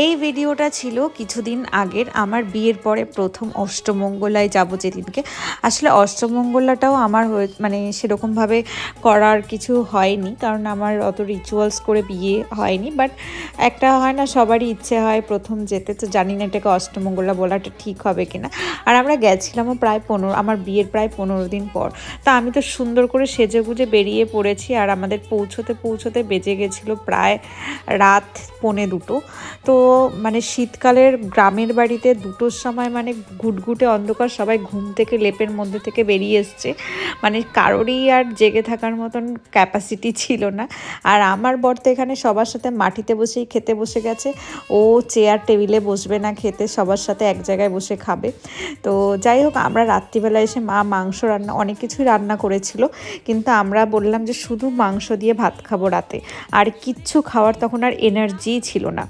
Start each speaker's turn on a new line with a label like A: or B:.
A: এই ভিডিওটা ছিল কিছুদিন আগের আমার বিয়ের পরে প্রথম অষ্টমঙ্গলায় যাব যেদিনকে। আসলে অষ্টমঙ্গলাটাও আমার হয়ে মানে সেরকমভাবে করার কিছু হয়নি, কারণ আমার অত রিচুয়ালস করে বিয়ে হয়নি। বাট একটা হয় না, সবারই ইচ্ছে হয় প্রথম যেতে, তো জানি না এটাকে অষ্টমঙ্গলা বলাটা ঠিক হবে কিনা। আর আমরা গেছিলামও প্রায় পনেরো, আমার বিয়ের প্রায় পনেরো দিন পর। তা আমি তো সুন্দর করে সেজে গুজে বেরিয়ে পড়েছি, আর আমাদের পৌঁছতে পৌঁছতে বেজে গেছিল প্রায় রাত পৌনে দুটো। তো মানে শীতকালের গ্রামের বাড়িতে দুটোর সময় মানে ঘুটঘুটে অন্ধকার, সবাই ঘুম থেকে লেপের মধ্যে থেকে বেরিয়ে এসছে। মানে কারোরই আর জেগে থাকার মতন ক্যাপাসিটি ছিল না। আর আমার বর তো এখানে সবার সাথে মাটিতে বসেই খেতে বসে গেছে। ও চেয়ার টেবিলে বসবে না খেতে, সবার সাথে এক জায়গায় বসে খাবে। তো যাই হোক, আমরা রাত্রিবেলা এসে মা মাংস রান্না, অনেক কিছুই রান্না করেছিল। কিন্তু আমরা বললাম যে শুধু মাংস দিয়ে ভাত খাব রাতে। আর কিচ্ছু খাওয়ার তখন আর এনার্জিই ছিল না।